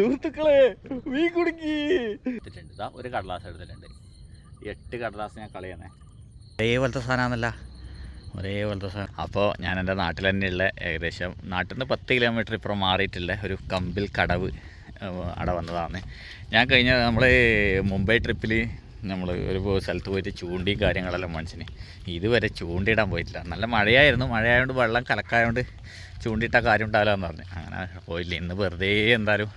സുഹൃത്തുക്കളെ മീൻ കുടുക്കി. എടുത്തിട്ടുണ്ട്. ഇതാ ഒരു കടലാസ് എടുത്തിട്ടുണ്ട്. എട്ട് കടലാസ് ഞാൻ കളയണേ ഒരേപോലത്തെ സാധനമാണല്ല. ഒരേപോലത്തെ സാധനം. അപ്പോൾ ഞാൻ എന്റെ നാട്ടിൽ തന്നെയുള്ള ഏകദേശം നാട്ടിൽ നിന്ന് പത്ത് കിലോമീറ്റർ ഇപ്പുറം മാറിയിട്ടുള്ള ഒരു കമ്പിൽ കടവ് അട അവിടെ വന്നതാണ്. ഞാൻ കഴിഞ്ഞ നമ്മൾ മുംബൈ ട്രിപ്പിൽ നമ്മൾ ഒരു സ്ഥലത്ത് പോയിട്ട് ചൂണ്ടി കാര്യങ്ങളെല്ലാം മനുഷ്യന് ഇതുവരെ ചൂണ്ടിയിടാൻ പോയിട്ടില്ല. നല്ല മഴയായിരുന്നു. മഴയായതുകൊണ്ട് വെള്ളം കലക്കായതുകൊണ്ട് ചൂണ്ടിയിട്ട കാര്യം ഉണ്ടാവില്ല എന്ന് പറഞ്ഞു. അങ്ങനെ പോയില്ല. ഇന്ന് വെറുതെ എന്തായാലും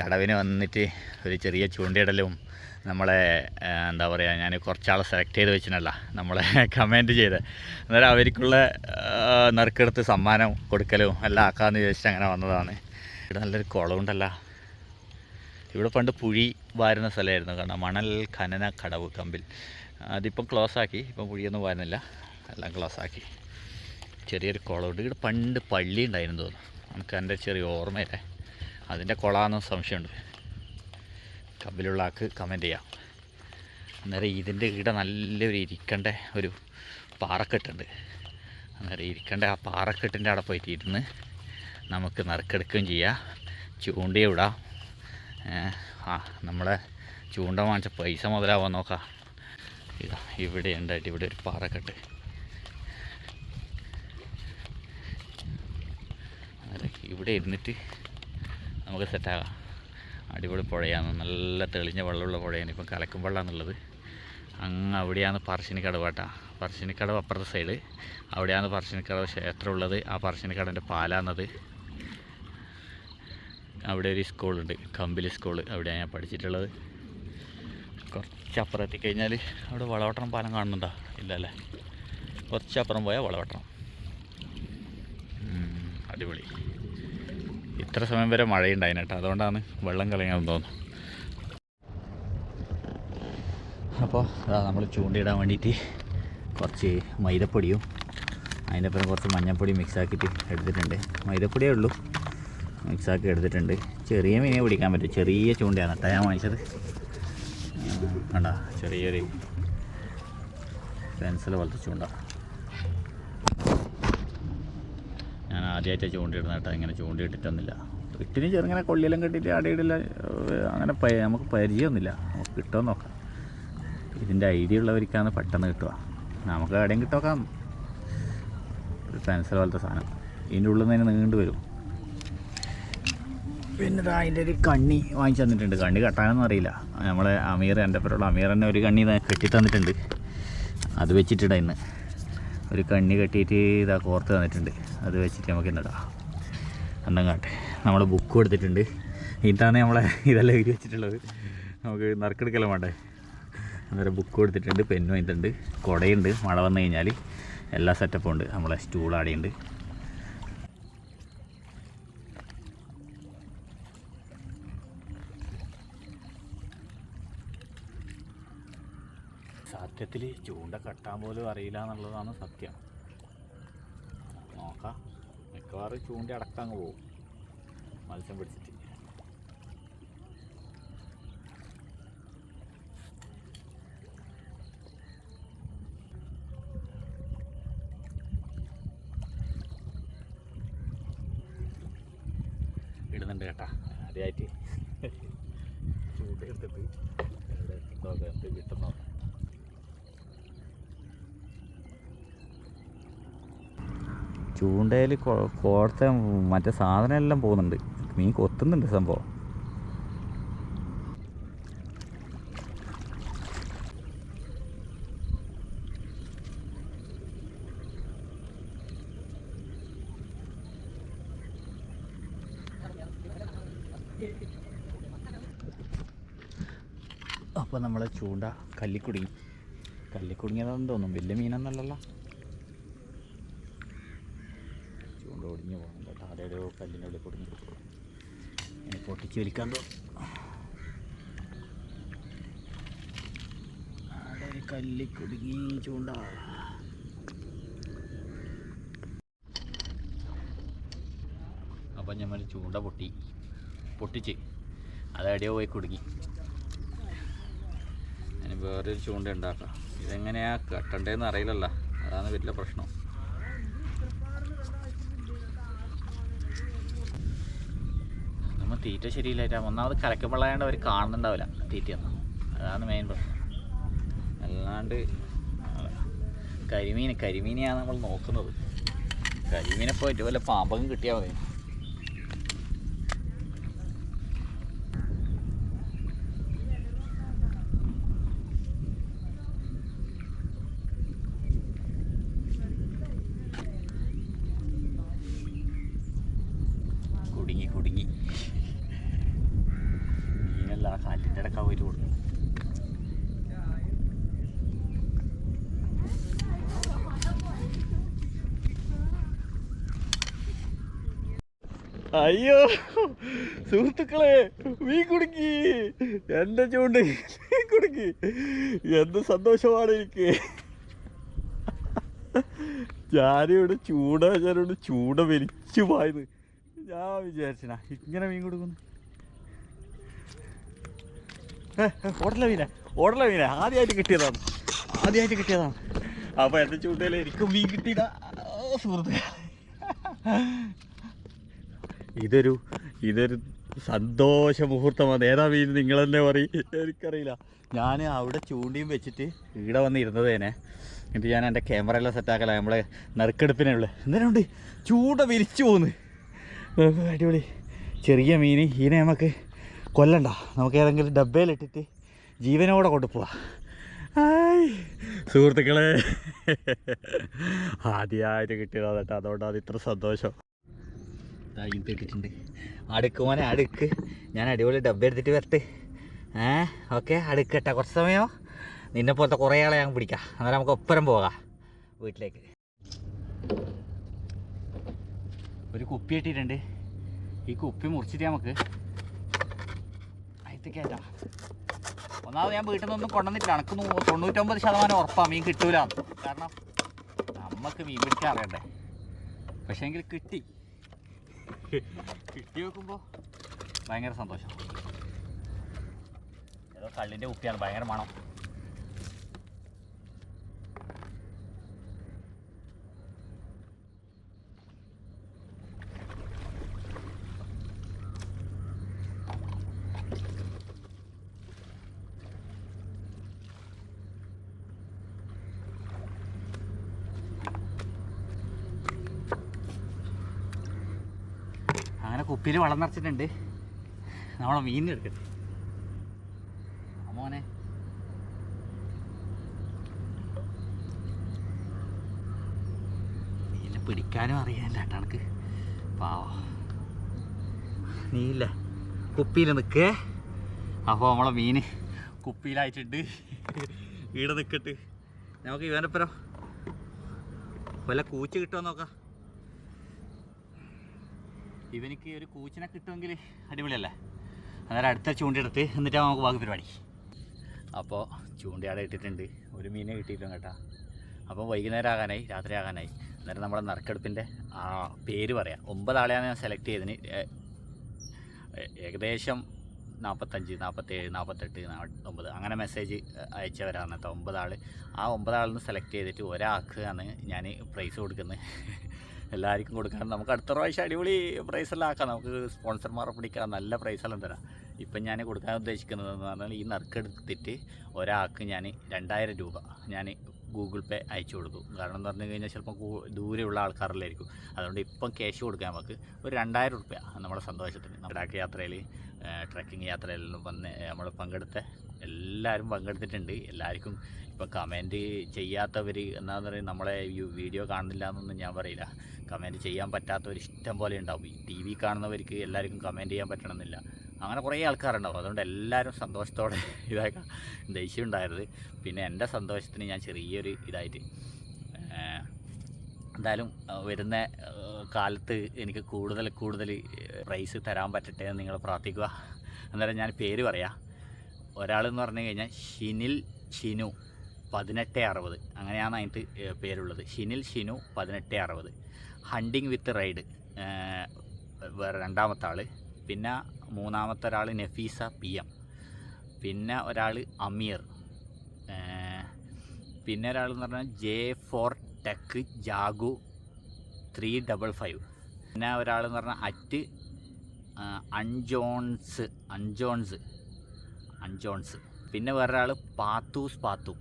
കടവിന് വന്നിട്ട് ഒരു ചെറിയ ചൂണ്ടിയിടലും നമ്മളെ എന്താ പറയുക ഞാൻ കുറച്ചാളെ സെലക്ട് ചെയ്ത് വെച്ചിട്ടല്ല നമ്മളെ കമന്റ് ചെയ്ത്. അന്നേരം അവർക്കുള്ള നറുക്കെടുത്ത് സമ്മാനം കൊടുക്കലും എല്ലാം ആക്കാമെന്ന് വിചാരിച്ചിട്ട് അങ്ങനെ വന്നതാണ്. ഇവിടെ നല്ലൊരു കുളമുണ്ടല്ല ഇവിടെ പണ്ട് പുഴി വാരുന്ന സ്ഥലമായിരുന്നു. കാരണം മണൽ ഖനന കടവ് കമ്പിൽ. അതിപ്പം ക്ലോസ് ആക്കി. ഇപ്പം പുഴിയൊന്നും വാരുന്നില്ല. എല്ലാം ക്ലോസ് ആക്കി. ചെറിയൊരു കുളമുണ്ട് ഇവിടെ പണ്ട് പള്ളി ഉണ്ടായിരുന്നു തോന്നുന്നു. നമുക്ക് എന്റെ ചെറിയ ഓർമ്മയില്ലേ? അതിന്റെ കുളമാണെന്ന് സംശയമുണ്ട്. കമ്പിലുള്ള ആൾക്ക് കമന്റ് ചെയ്യാം. അന്നേരം ഇതിന്റെ ഇവിടെ നല്ലൊരു ഇരിക്കേണ്ട ഒരു പാറക്കെട്ടുണ്ട്. അന്നേരം ഇരിക്കേണ്ട ആ പാറക്കെട്ടിന്റെ അവിടെ പോയിട്ട് ഇരുന്ന് നമുക്ക് നറുക്കെടുക്കുകയും ചെയ്യാം. ചൂണ്ടിയും ഇടാം. ഏ, ആ നമ്മളെ ചൂണ്ട വാങ്ങിച്ച പൈസ മുതലാവാൻ നോക്കാം. ഇതാ ഇവിടെ ഉണ്ടായിട്ട് ഇവിടെ ഒരു പാറക്കെട്ട്. ഇവിടെ ഇരുന്നിട്ട് നമുക്ക് സെറ്റാകാം അടിപൊളി പുഴയാണ്. നല്ല തെളിഞ്ഞ വെള്ളമുള്ള പുഴയാണ്. ഇപ്പം കലക്കും വെള്ളമാണുള്ളത് അങ്ങ് അവിടെയാണ് പറശ്ശിനിക്കടവ് കേട്ടോ. പറശ്ശിനിക്കടവ് അപ്പുറത്തെ സൈഡ് അവിടെയാണ് പറശ്ശിനിക്കടവ് ക്ഷേത്രം ഉള്ളത് ആ പറശ്ശിനിക്കടവിന്റെ പാലാന്നത് അവിടെ ഒരു സ്കൂളുണ്ട് കമ്പിലി സ്കൂൾ അവിടെയാണ് ഞാൻ പഠിച്ചിട്ടുള്ളത്. കുറച്ചപ്പുറം എത്തിക്കഴിഞ്ഞാൽ അവിടെ വളവട്ടണം പാലം കാണുന്നുണ്ടോ? ഇല്ല അല്ലേ കുറച്ചപ്പുറം പോയാൽ വളവട്ടണം. അടിപൊളി. ഇത്ര സമയം വരെ മഴയുണ്ടായിന് കേട്ടോ അതുകൊണ്ടാണ് വെള്ളം കളയാൻ തോന്നുന്നു. അപ്പോൾ നമ്മൾ ചൂണ്ടയിടാൻ വേണ്ടിയിട്ട് കുറച്ച് മൈദപ്പൊടിയും അതിന്റെ അപ്പുറം കുറച്ച് മഞ്ഞൾപ്പൊടി മിക്സ് ആക്കിയിട്ട് എടുത്തിട്ടുണ്ട്. മൈദപ്പൊടിയേ ഉള്ളൂ. മിക്സ് ആക്കി എടുത്തിട്ടുണ്ട്. ചെറിയ മീനെ പിടിക്കാൻ പറ്റും. ചെറിയ ചൂണ്ടയാണ് കേട്ടോ ഞാൻ വാങ്ങിച്ചത്. കണ്ട? ചെറിയൊരു പെൻസിൽ പോലത്തെ ചൂണ്ട. ഞാൻ ആദ്യമായിട്ട് ചൂണ്ടിയിടുന്ന കേട്ടോ. ഇങ്ങനെ ചൂണ്ടിയിട്ടിട്ടൊന്നുമില്ല. ഇട്ടിന് ചെറുങ്ങനെ കൊള്ളിയെല്ലാം കെട്ടിയിട്ട് അടിയിടില്ല അങ്ങനെ നമുക്ക് പരിചയമൊന്നുമില്ല. നമുക്ക് കിട്ടുമോ നോക്കാം. ഇതിന്റെ ഐഡിയ ഉള്ളവർക്കാണ് പെട്ടെന്ന് കിട്ടുക. നമുക്ക് എവിടെയും കിട്ടുമോക്കാം ഒരു പെൻസിൽ പോലത്തെ സാധനം. ഇതിന്റെ ഉള്ളിൽ നിന്ന് തന്നെ വരും പിന്നെ ഇതാ അതിന്റെ ഒരു കണ്ണി വാങ്ങിച്ചു തന്നിട്ടുണ്ട്. കണ്ണി കെട്ടാനൊന്നും അറിയില്ല. നമ്മളെ അമീർ എന്റെ പേരുള്ള അമീർ തന്നെ ഒരു കണ്ണി കെട്ടി തന്നിട്ടുണ്ട്. അത് വെച്ചിട്ടിട ഇന്ന്. ഒരു കണ്ണി കെട്ടിയിട്ട് ഇതാ കോർത്ത് തന്നിട്ടുണ്ട്. അത് വെച്ചിട്ട് നമുക്ക് ഇന്നിടാം അന്നങ്ങാട്ടെ നമ്മൾ ബുക്ക് എടുത്തിട്ടുണ്ട് ഇതാണ് നമ്മളെ ഇതെല്ലാം എഴുതി വെച്ചിട്ടുള്ളത്. നമുക്ക് നറുക്കെടുക്കലോ വേണ്ടേ? അന്നേരം ബുക്ക് കൊടുത്തിട്ടുണ്ട്. പെന്നും ഇതുണ്ട് കുടയുണ്ട്. മഴ വന്നു കഴിഞ്ഞാൽ എല്ലാ സെറ്റപ്പും ഉണ്ട്. നമ്മളെ സ്റ്റൂൾ ആടെയുണ്ട്. സത്യത്തിൽ ചൂണ്ട കെട്ടാൻ പോലും അറിയില്ല എന്നുള്ളതാണ് സത്യം. നോക്കാം. മിക്കവാറും ചൂണ്ട അടക്കം അങ്ങ് പോകും. മത്സ്യം പിടിച്ചിട്ട്. ഇടുന്നുണ്ട് കേട്ടാ. ആദ്യമായിട്ട് ചൂണ്ട എടുത്തിട്ട് എവിടെ കിട്ടുന്നോ. ചൂണ്ടയിൽ കോർത്ത മറ്റേ സാധനം എല്ലാം പോകുന്നുണ്ട്. മീൻ കൊത്തുന്നുണ്ട് സംഭവം. അപ്പോൾ നമ്മളെ ചൂണ്ട കല്ലിക്കുടുങ്ങി. കല്ലിക്കുടുങ്ങിയതാണെന്ന് തോന്നുന്നു. വലിയ മീനൊന്നല്ലല്ലോ ചൂണ്ട ഒടിഞ്ഞു പോകുന്നുണ്ട് കേട്ടോ. അവിടെ ഒരു കല്ലിന്റെ ഉള്ളിൽ പൊടിഞ്ഞു ഇനി പൊട്ടിച്ച് വലിക്കാൻ അവിടെ ഒരു കല്ലിൽ കുടുങ്ങി ചൂണ്ട. അപ്പം ഞമ്മൾ ചൂണ്ട പൊട്ടി. പൊട്ടിച്ച്. അത് എവിടെയോ പോയി കുടുങ്ങി. അതിന് വേറൊരു ചൂണ്ട ഉണ്ടാക്കാം. ഇതെങ്ങനെയാ കെട്ടണ്ടേന്ന് അറിയില്ലല്ലോ. അതാണ് വലിയ പ്രശ്നം. ഇതൊന്നും തീറ്റ ശരിയില്ലായിട്ട് ഒന്നാമത് കലക്കപ്പള്ളായതുകൊണ്ട് അവർ കാണുന്നുണ്ടാവില്ല തീറ്റയൊന്നും. അതാണ് മെയിൻ പ്രശ്നം. അല്ലാണ്ട് കരിമീൻ കരിമീനെയാണ് നമ്മൾ നോക്കുന്നത്. കരിമീനെ പോയിട്ട് വല്ല പാമ്പകം കിട്ടിയാൽ മതി കുടുങ്ങി കുടുങ്ങി മീനല്ല ആ കാറ്റിന്റെ ഇടയ്ക്ക് പോയിട്ട് കൊടുക്കും അയ്യോ സുഹൃത്തുക്കളെ മീൻ കുടുക്കി. എന്റെ ചൂണ്ട് മീൻ കുടുക്കി. എന്ത് സന്തോഷമാണ് എനിക്ക്. ഞാനിവിടെ ചൂട ഞാനിവിടെ ചൂട വലിച്ചു പോയത് ഞാൻ വിചാരിച്ചനാ ഇങ്ങനെ മീൻ കൊടുക്കുന്നു. ഓടല മീന? ഓടല മീന? ആദ്യമായിട്ട് കിട്ടിയതാണ്. ആദ്യമായിട്ട് കിട്ടിയതാണ്. അപ്പോൾ എന്റെ ചൂണ്ടയിൽ എനിക്കും മീൻ കിട്ടിയതാ സുഹൃത്തുക്കളെ. ഇതൊരു ഇതൊരു സന്തോഷ മുഹൂർത്തമാണ്. ഏതാ മീൻ നിങ്ങൾ തന്നെ പറയും? എനിക്കറിയില്ല. ഞാൻ അവിടെ ചൂണ്ടിയും വെച്ചിട്ട് ഇവിടെ വന്നിരുന്നത് തന്നെ. എന്നിട്ട് ഞാൻ എന്റെ ക്യാമറ എല്ലാം സെറ്റാക്കല നമ്മളെ നറുക്കെടുപ്പിനുള്ള എന്തിനുണ്ട് ചൂണ്ട വിരിച്ചു പോന്ന്. നമുക്ക് അടിപൊളി. ചെറിയ മീൻ ഇതിനെ നമുക്ക് കൊല്ലണ്ട. നമുക്ക് ഏതെങ്കിലും ഡബ്ബയിലിട്ടിട്ട് ജീവനോടെ കൊണ്ടുപോവാ. സുഹൃത്തുക്കളെ. ആദ്യമായിട്ട് കിട്ടിയതാണ് കേട്ടോ. അതുകൊണ്ടാണ് ഇത്ര സന്തോഷം. ഇതായിട്ട് ഇട്ടിട്ടുണ്ട് അടുക്ക് മോനെ അടുക്ക്. ഞാൻ അടിപൊളി ഡബ്ബ എടുത്തിട്ട് വരട്ടെ. ഏ ഓക്കെ അടുക്കട്ടെ. കുറച്ച് സമയമോ? നിന്നെ പോലത്തെ കുറേ ആളെ ഞാൻ പിടിക്കാം. അന്നേരം നമുക്ക് ഒപ്പരം പോകാം വീട്ടിലേക്ക്. ഒരു കുപ്പി ഇട്ടിട്ടുണ്ട് ഈ കുപ്പി മുറിച്ചിട്ട് നമുക്ക് അതിൽ കയറ്റാം. ഒന്നാമത് ഞാൻ വീട്ടിൽ നിന്നൊന്നും കൊണ്ടുവന്നിട്ടില്ല. എനിക്ക് തൊണ്ണൂറ്റൊമ്പത് ശതമാനം ഉറപ്പാണ് മീൻ കിട്ടൂല കാരണം നമുക്ക് മീൻ പിടിക്കാൻ അറിയണ്ടേ? പക്ഷേങ്കിൽ കിട്ടി. കിട്ടി നോക്കുമ്പോൾ ഭയങ്കര സന്തോഷം. ഏതോ കള്ളിന്റെ കുപ്പിയാണ് ഭയങ്കര മണം. കുപ്പിയിൽ വളം നിറച്ചിട്ടുണ്ട്. നമ്മളെ മീൻ എടുക്കട്ടെ. അമോനെ മോനെ. പിടിക്കാനും അറിയാനില്ല കേട്ടോ എനക്ക് പാവ. നീയില്ലേ? കുപ്പിയിൽ നിൽക്കേ അപ്പോൾ നമ്മളെ മീൻ കുപ്പിയിലായിട്ടുണ്ട്. ഈടെ നിൽക്കട്ട് നമുക്ക് ഇവനപ്പുറം വല്ല കൂച്ച് കിട്ടുമോ നോക്കാം. ഇവനിക്ക് ഒരു കൂച്ചിനെ കിട്ടുമെങ്കിൽ അടിപൊളിയല്ലേ? അന്നേരം അടുത്ത ചൂണ്ടിയെടുത്ത് എന്നിട്ട് നമുക്ക് ബാക്കി പരിപാടി. അപ്പോൾ ചൂണ്ടയാടെ ഇട്ടിട്ടുണ്ട്. ഒരു മീനെ കിട്ടിയിട്ടുണ്ട് കേട്ടോ. അപ്പോൾ വൈകുന്നേരം ആകാനായി രാത്രി ആകാനായി. അന്നേരം നമ്മുടെ നറുക്കെടുപ്പിന്റെ ആ പേര് പറയാം. ഒമ്പതാളെയാണ് ഞാൻ സെലക്ട് ചെയ്തതിന്. ഏകദേശം നാൽപ്പത്തഞ്ച് നാൽപ്പത്തേഴ് നാൽപ്പത്തെട്ട് ഒമ്പത് അങ്ങനെ മെസ്സേജ് അയച്ചവരാണ് കേട്ടോ. ഒമ്പതാൾ ആ ഒമ്പതാളിൽ നിന്ന് സെലക്ട് ചെയ്തിട്ട് ഒരാൾക്ക് ആണ് ഞാൻ പ്രൈസ് കൊടുക്കുന്നത്. എല്ലാവർക്കും കൊടുക്കാൻ നമുക്ക് അടുത്ത പ്രാവശ്യം അടിപൊളി പ്രൈസെല്ലാം ആക്കാം. നമുക്ക് സ്പോൺസർമാരെ പിടിക്കാം. നല്ല പ്രൈസെല്ലാം തരാം. ഇപ്പം ഞാൻ കൊടുക്കാൻ ഉദ്ദേശിക്കുന്നത് എന്ന് പറഞ്ഞാൽ ഈ നറുക്കെടുത്തിട്ട് ഒരാൾക്ക് ഞാൻ രണ്ടായിരം രൂപ ഞാൻ ഗൂഗിൾ പേ അയച്ചു കൊടുക്കും. കാരണം എന്ന് പറഞ്ഞു കഴിഞ്ഞാൽ ചിലപ്പോൾ ദൂരെയുള്ള ആൾക്കാരിലായിരിക്കും. അതുകൊണ്ട് ഇപ്പം ക്യാഷ് കൊടുക്കാൻ നമുക്ക് ഒരു രണ്ടായിരം റുപ്യ നമ്മുടെ സന്തോഷത്തിന്. നമ്മുടെ യാത്രയിൽ ട്രക്കിംഗ് യാത്രയിലെല്ലാം വന്ന് നമ്മൾ പങ്കെടുത്ത എല്ലാവരും പങ്കെടുത്തിട്ടുണ്ട്. എല്ലാവർക്കും ഇപ്പോൾ കമന്റ് ചെയ്യാത്തവർ എന്താണെന്ന് പറയുക നമ്മളെ വീഡിയോ കാണുന്നില്ല എന്നൊന്നും ഞാൻ പറയില്ല. കമന്റ് ചെയ്യാൻ പറ്റാത്തവർ ഇഷ്ടം പോലെ ഉണ്ടാവും. ഈ ടി വി കാണുന്നവർക്ക് എല്ലാവർക്കും കമന്റ് ചെയ്യാൻ പറ്റണമെന്നില്ല. അങ്ങനെ കുറേ ആൾക്കാരുണ്ടാവും. അതുകൊണ്ട് എല്ലാവരും സന്തോഷത്തോടെ ഇതാക്കാം. ദേഷ്യം ഉണ്ടായത്? പിന്നെ എന്റെ സന്തോഷത്തിന് ഞാൻ ചെറിയൊരു ഇതായിട്ട്. എന്തായാലും വരുന്ന കാലത്ത് എനിക്ക് കൂടുതൽ കൂടുതൽ പ്രൈസ് തരാൻ പറ്റട്ടെ എന്ന് നിങ്ങൾ പ്രാർത്ഥിക്കുക. അന്നേരം ഞാൻ പേര് പറയാം. ഒരാളെന്ന് പറഞ്ഞു കഴിഞ്ഞാൽ ഷിനിൽ ഷിനു പതിനെട്ട് അറുപത്. അങ്ങനെയാണ് അതിന്റെ പേരുള്ളത്. ഷിനിൽ ഷിനു പതിനെട്ട് അറുപത്. ഹണ്ടിങ് വിത്ത് റൈഡ് വേറെ രണ്ടാമത്തെ ആൾ പിന്നെ മൂന്നാമത്തെ ഒരാൾ നഫീസ പി എം. പിന്നെ ഒരാൾ അമീർ. പിന്നെ ഒരാൾ എന്ന് പറഞ്ഞാൽ J four tech Jaggu three double five. പിന്നെ ഒരാൾ എന്ന് പറഞ്ഞാൽ അറ്റ് അൺജോൺസ് അൺജോൺസ് അൺജോൺസ് പിന്നെ വേറൊരാൾ പാത്തൂസ് പാത്തു.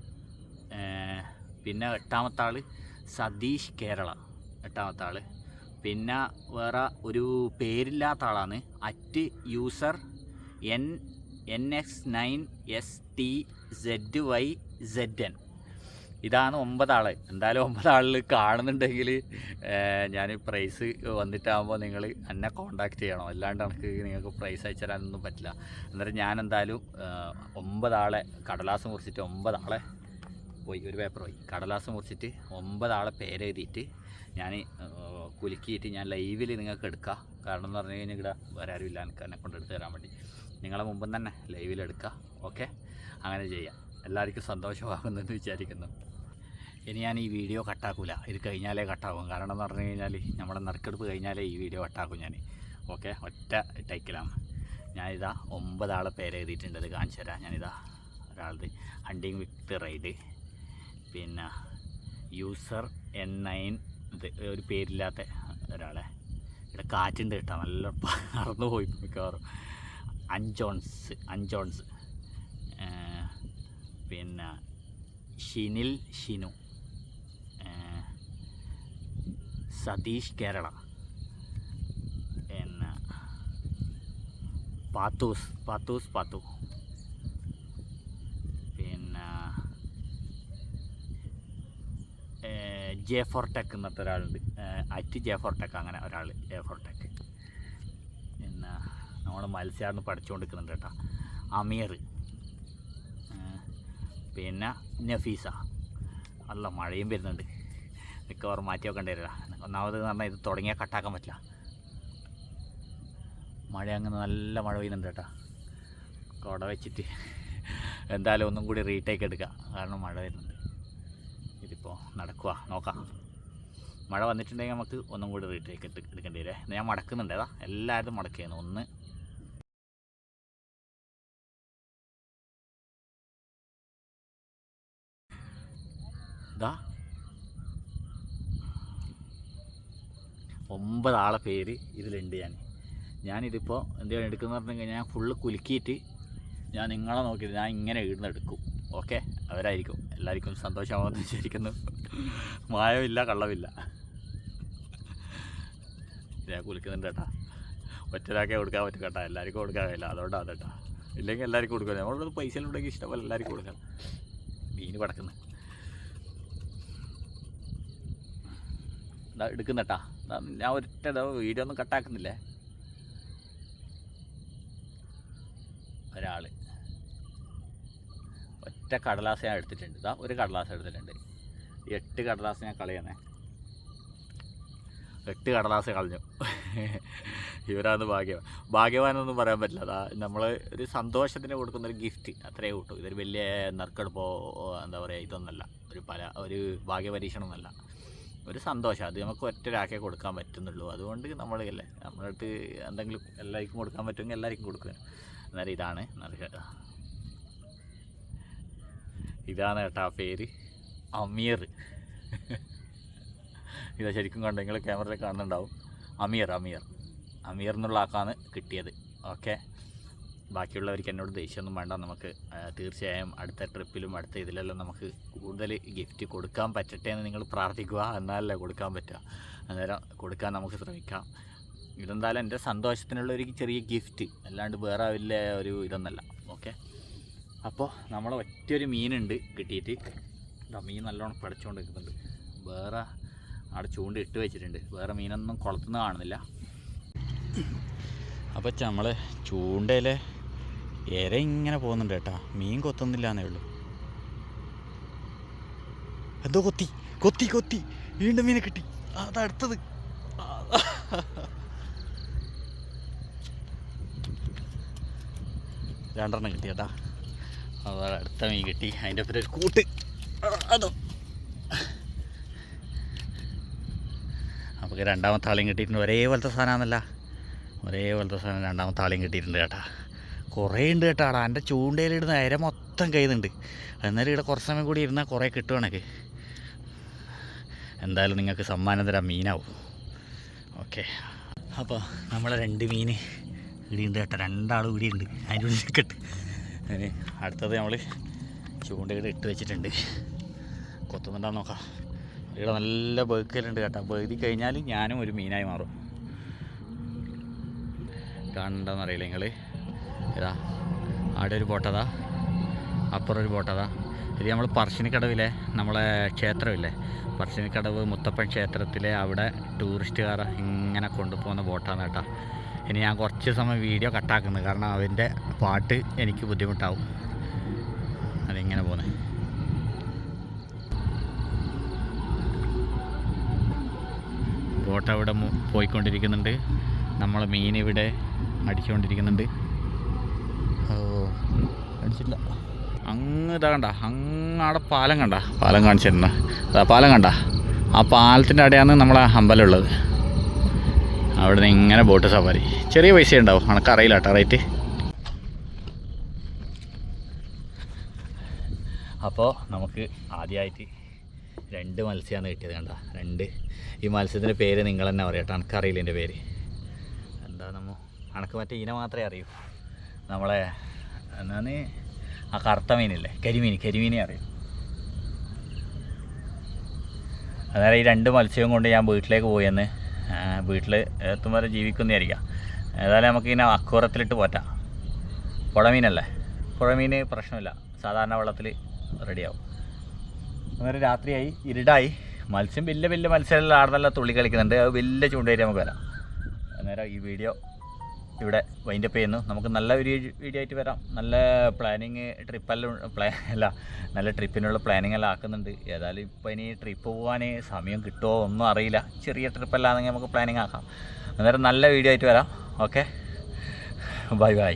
പിന്നെ എട്ടാമത്തെ ആൾ സതീഷ് കേരള. എട്ടാമത്തെ ആൾ പിന്നെ വേറെ ഒരു പേരില്ലാത്ത ആളാണ് at user N N X nine S T Z Y Z N. ഇതാണ് ഒമ്പതാൾ എന്തായാലും ഒമ്പതാളിൽ കാണുന്നുണ്ടെങ്കിൽ ഞാൻ പ്രൈസ് വന്നിട്ടാകുമ്പോൾ നിങ്ങൾ എന്നെ കോണ്ടാക്ട് ചെയ്യണം. അല്ലാണ്ട് എനിക്ക് നിങ്ങൾക്ക് പ്രൈസ് അയച്ചു തരാനൊന്നും പറ്റില്ല. അന്നേരം ഞാൻ എന്തായാലും ഒമ്പതാളെ കടലാസ് മുറിച്ചിട്ട് ഒമ്പതാളെ പോയി ഒരു പേപ്പർ പോയി. കടലാസ് മുറിച്ചിട്ട് ഒമ്പതാളെ പേരെഴുതിയിട്ട് ഞാൻ കുലുക്കിയിട്ട് ഞാൻ ലൈവിൽ നിങ്ങൾക്ക് എടുക്കുക കാരണം എന്ന് പറഞ്ഞു കഴിഞ്ഞാൽ ഇവിടെ വേറെ ആരും ഇല്ല. എനിക്ക് എന്നെ കൊണ്ട് എടുത്ത് തരാൻ വേണ്ടി. നിങ്ങളെ മുമ്പ് തന്നെ ലൈവിൽ എടുക്കുക ഓക്കെ അങ്ങനെ ചെയ്യാം. എല്ലാവർക്കും സന്തോഷമാകുന്നെന്ന് വിചാരിക്കുന്നു. ഇനി ഞാൻ ഈ വീഡിയോ കട്ടാക്കൂല ഇത് കഴിഞ്ഞാലേ കട്ടാകും കാരണം എന്ന് പറഞ്ഞു കഴിഞ്ഞാൽ നമ്മുടെ നറുക്കെടുപ്പ് കഴിഞ്ഞാലേ ഈ വീഡിയോ കട്ടാക്കും ഞാൻ ഓക്കെ ഒറ്റ ടൈക്കിലാണ്. ഞാനിതാ ഒമ്പതാളെ പേര് എഴുതിയിട്ടുണ്ട്. അത് കാണിച്ചു തരാം. ഞാനിതാ ഒരാളത്. ഹണ്ടിങ് വിത്ത് റൈഡ് പിന്നെ യൂസർ എൻ നയൻ ഇത് ഒരു പേരില്ലാത്ത ഒരാളെ. ഇവിടെ കാറ്റുണ്ട് കേട്ടോ. നല്ല പറന്നു പോയി മിക്കവാറും. അഞ്ചോൺസ് അഞ്ചോൺസ് പിന്നെ ഷിനിൽ ഷിനു. സതീഷ് കേരള. പിന്നെ പാത്തൂസ് പാത്തൂസ് പാത്തു. പിന്നെ ജെ ഫോർ ടെക് എന്നത്തെ ഒരാളുണ്ട്. അറ്റ് ജെ ഫോർ ടെക് അങ്ങനെ ഒരാൾ ജെ ഫോർ ടെക്. പിന്നെ നമ്മൾ മത്സ്യാർന്ന് പഠിച്ചുകൊണ്ടിരിക്കുന്നുണ്ട് കേട്ടോ. അമീർ. പിന്നെ നഫീസ. നല്ല മഴയും വരുന്നുണ്ട്. മിക്കവാറും മാറ്റി വെക്കേണ്ടി വരില്ല. ഒന്നാമത് എന്ന് പറഞ്ഞാൽ ഇത് തുടങ്ങിയാൽ കട്ടാക്കാൻ പറ്റില്ല. മഴ അങ്ങനെ നല്ല മഴ പെയ്യുന്നുണ്ട് കേട്ടോ. കുട വെച്ചിട്ട് എന്തായാലും ഒന്നും കൂടി റീടേക്ക് എടുക്കുക കാരണം മഴ വരുന്നുണ്ട്. ഇതിപ്പോൾ നടക്കുക നോക്കാം. മഴ വന്നിട്ടുണ്ടെങ്കിൽ നമുക്ക് ഒന്നും കൂടി റീടേക്ക് എടുത്ത് എടുക്കേണ്ടി വരെ. ഞാൻ മടക്കുന്നുണ്ട്. ഏതാ? എല്ലാവരും മടക്കുകയാണ്. ഒന്ന്. ഇതാ. ഒമ്പത് ആളെ പേര് ഇതിലുണ്ട് ഞാൻ. ഞാനിതിപ്പോൾ എന്തെങ്കിലും എടുക്കുന്ന പറഞ്ഞു കഴിഞ്ഞാൽ ഞാൻ ഫുള്ള് കുലുക്കിയിട്ട് ഞാൻ നിങ്ങളെ നോക്കിയിട്ട് ഞാൻ ഇങ്ങനെ ഇടുന്ന എടുക്കും. ഓക്കെ അവരായിരിക്കും. എല്ലാവർക്കും സന്തോഷമാവുമെന്ന് വിചാരിക്കുന്നു. മായമില്ല കള്ളമില്ല. ഞാൻ കുലിക്കുന്നുണ്ട് കേട്ടാ. ഒറ്റരാക്കേ കൊടുക്കാൻ പറ്റും കേട്ടാ. എല്ലാവർക്കും കൊടുക്കാൻ കഴിയില്ല അതുകൊണ്ടാണ് കേട്ടാ. ഇല്ലെങ്കിൽ എല്ലാവർക്കും കൊടുക്കാം നമ്മളിവിടെ പൈസ ഉണ്ടെങ്കിൽ ഇഷ്ടമല്ല എല്ലാവർക്കും കൊടുക്കാം. മീൻ പടക്കുന്നത് ഇതാ എടുക്കുന്നട്ടാ. ഞാൻ ഒറ്റ വീഡിയോ ഒന്നും കട്ടാക്കുന്നില്ലേ? ഒരാൾ. ഒറ്റ കടലാസ് ഞാൻ എടുത്തിട്ടുണ്ട്. ഇതാ ഒരു കടലാസ് എടുത്തിട്ടുണ്ട്. എട്ട് കടലാസ് ഞാൻ കളയണേ എട്ട് കടലാസ് കളഞ്ഞു. ഇവരാന്ന് ഭാഗ്യവാൻ ഭാഗ്യവാനൊന്നും പറയാൻ പറ്റില്ല. അതാ നമ്മൾ ഒരു സന്തോഷത്തിന് കൊടുക്കുന്ന ഒരു ഗിഫ്റ്റ് അത്രയേ കൂട്ടു ഇതൊരു വലിയ നറുക്കെടുപ്പോ എന്താ പറയുക ഇതൊന്നല്ല. ഒരു പല ഒരു ഭാഗ്യപരീക്ഷണമൊന്നല്ല. ഒരു സന്തോഷം. അത് നമുക്ക് ഒറ്റ ഒരാക്കേ കൊടുക്കാൻ പറ്റുന്നുള്ളൂ. അതുകൊണ്ട് നമ്മൾ അല്ലേ നമ്മുടെ അടുത്ത് എന്തെങ്കിലും എല്ലാവർക്കും കൊടുക്കാൻ പറ്റുമെങ്കിൽ എല്ലാവർക്കും കൊടുക്കുക അന്നേരം ഇതാണ് ഇതാണ് കേട്ടോ ആ പേര്. അമീർ. ഇതാ ശരിക്കും കണ്ടെങ്കിൽ ക്യാമറയിൽ കാണുന്നുണ്ടാവും. അമീർ അമീർ. അമീർ എന്നുള്ള ആക്കാണ് കിട്ടിയത്. ഓക്കെ? ബാക്കിയുള്ളവർക്ക് എന്നോട് ദേഷ്യമൊന്നും വേണ്ട. നമുക്ക് തീർച്ചയായും അടുത്ത ട്രിപ്പിലും അടുത്ത ഇതിലെല്ലാം നമുക്ക് കൂടുതൽ ഗിഫ്റ്റ് കൊടുക്കാൻ പറ്റട്ടെ എന്ന് നിങ്ങൾ പ്രാർത്ഥിക്കുക. എന്നാലല്ലേ കൊടുക്കാൻ പറ്റുക. അന്നേരം കൊടുക്കാൻ നമുക്ക് ശ്രമിക്കാം. ഇതെന്തായാലും എന്റെ സന്തോഷത്തിനുള്ള ഒരു ചെറിയ ഗിഫ്റ്റ് അല്ലാണ്ട് വേറെ വലിയ ഒരു ഇതൊന്നല്ല. ഓക്കെ അപ്പോൾ നമ്മൾ ഒറ്റയൊരു മീനുണ്ട് കിട്ടിയിട്ട്. മീൻ നല്ലോണം പടച്ചുകൊണ്ട് നിൽക്കുന്നുണ്ട് വേറെ അവിടെ ചൂണ്ട ഇട്ട് വെച്ചിട്ടുണ്ട്. വേറെ മീനൊന്നും കുളത്തുനിന്ന് കാണുന്നില്ല. അപ്പോൾ നമ്മൾ ചൂണ്ടയിൽ ഇര ഇങ്ങനെ പോകുന്നുണ്ട് ഏട്ടാ. മീൻ കൊത്തുന്നില്ല എന്നേ ഉള്ളൂ. എന്തോ കൊത്തി കൊത്തി കൊത്തി. വീണ്ടും മീനെ കിട്ടി. അത് അടുത്തത്. രണ്ടെണ്ണം കിട്ടി കേട്ടാ അത് അടുത്ത മീൻ കിട്ടി. അതിന്റെ ഒപ്പം ഒരു കൂട്ട്. അതോ. നമുക്ക് രണ്ടാമത്തെ ആളെയും കിട്ടിയിട്ടുണ്ട്. ഒരേപോലത്തെ ഒരേ ഒരേപോലത്തെ സാധനം രണ്ടാമത്തെ ആളെയും കിട്ടിയിട്ടുണ്ട് കേട്ടാ കുറേ ഉണ്ട് കേട്ടാടാ എന്റെ ചൂണ്ടയിലിടുന്ന അര മൊത്തം കയ്യുന്നുണ്ട് എന്നാലും ഇവിടെ കുറച്ച് സമയം കൂടി ഇരുന്നാൽ കുറേ കിട്ടുവാണെങ്കിൽ എന്തായാലും നിങ്ങൾക്ക് സമ്മാനം തരാം മീനാവും. ഓക്കെ. അപ്പോൾ നമ്മളെ രണ്ട് മീൻ ഇടിയുണ്ട് കേട്ടോ. രണ്ടാളും ഇടിയുണ്ട് അതിന്റെ ഉള്ളിൽ നിൽക്കട്ടെ. അതിന് അടുത്തത് നമ്മൾ ചൂണ്ടയുടെ ഇട്ട് വെച്ചിട്ടുണ്ട്. കൊത്തുന്നുണ്ടാന്ന് നോക്കാം. ഇവിടെ നല്ല ബേക്കലുണ്ട് കേട്ടോ. ബേതി കഴിഞ്ഞാൽ ഞാനും ഒരു മീനായി മാറും. കാണണ്ടെന്നറിയില്ല നിങ്ങൾ ഇതാ അവിടെ ഒരു ബോട്ടതാ അപ്പുറം ഒരു ബോട്ടതാ. ഇത് നമ്മൾ പറശ്ശിനിക്കടവിലെ നമ്മളെ ക്ഷേത്രമില്ലേ? പറശ്ശിനിക്കടവ് മുത്തപ്പൻ ക്ഷേത്രത്തിലെ അവിടെ ടൂറിസ്റ്റുകാർ ഇങ്ങനെ കൊണ്ടുപോകുന്ന ബോട്ടാണ് കേട്ടോ. ഇനി ഞാൻ കുറച്ച് സമയം വീഡിയോ കട്ടാക്കുന്നത് കാരണം അവന്റെ പാട്ട് എനിക്ക് ബുദ്ധിമുട്ടാവും. അതിങ്ങനെ പോകുന്നത് ബോട്ട് അവിടെ പോയിക്കൊണ്ടിരിക്കുന്നുണ്ട്. നമ്മളെ മീൻ ഇവിടെ അടിച്ചുകൊണ്ടിരിക്കുന്നുണ്ട്. ഓ അങ്ങ് ഇതാ കണ്ട അങ്ങാടെ പാലം കണ്ട പാലം കാണിച്ചിരുന്ന. പാലം കണ്ട. ആ പാലത്തിന്റെ അവിടെയാണ് നമ്മളെ അമ്പലമുള്ളത് അവിടെ നിന്ന് ഇങ്ങനെ ബോട്ട് സവാരി. ചെറിയ പൈസ ഉണ്ടാവും കണക്കറിയില്ല കേട്ടോ റേറ്റ്. അപ്പോൾ നമുക്ക് ആദ്യമായിട്ട് രണ്ട് മത്സ്യമാണ് കിട്ടിയത് കണ്ട. രണ്ട്. ഈ മത്സ്യത്തിന്റെ പേര് നിങ്ങൾ തന്നെ പറയാം കേട്ടോ എനിക്കറിയില്ല എന്റെ പേര്. എന്താ നമ്മ അണക്ക് മറ്റേ ഇന മാത്രമേ അറിയൂ. നമ്മളെ എന്നാന്ന് ആ കറുത്ത മീനില്ലേ? കരിമീൻ കരിമീനെ അറിയും? അന്നേരം ഈ രണ്ട് മത്സ്യവും കൊണ്ട് ഞാൻ വീട്ടിലേക്ക് പോയെന്ന് വീട്ടിൽ എത്തും വരെ ജീവിക്കുന്നതായിരിക്കാം. ഏതായാലും നമുക്കിങ്ങനെ അക്കൂറത്തിലിട്ട് പോറ്റാം. പുഴമീനല്ലേ? പുഴമീൻ പ്രശ്നമില്ല. സാധാരണ വെള്ളത്തിൽ റെഡിയാവും. അന്നേരം രാത്രിയായി ഇരുടായി. മത്സ്യം വലിയ വലിയ മത്സ്യമെല്ലാം ആടുന്നല്ല തുള്ളി കളിക്കുന്നുണ്ട്. അത് വലിയ ചൂണ്ടേരി നമുക്ക് വരാം. അന്നേരം ഈ വീഡിയോ ഇവിടെ വൈൻഡപ്പ് ചെയ്യുന്നു. നമുക്ക് നല്ല ഒരു വീഡിയോ ആയിട്ട് വരാം. നല്ല പ്ലാനിങ് ട്രിപ്പെല്ലാം പ്ലാ അല്ല നല്ല ട്രിപ്പിനുള്ള പ്ലാനിങ് എല്ലാം ആക്കുന്നുണ്ട്. ഏതായാലും ഇപ്പോൾ ഇനി ട്രിപ്പ് പോകാൻ സമയം കിട്ടുമോ ഒന്നും അറിയില്ല. ചെറിയ ട്രിപ്പല്ലാന്നെങ്കിൽ നമുക്ക് പ്ലാനിങ് ആക്കാം. അന്നേരം നല്ല വീഡിയോ ആയിട്ട് വരാം. Okay bye bye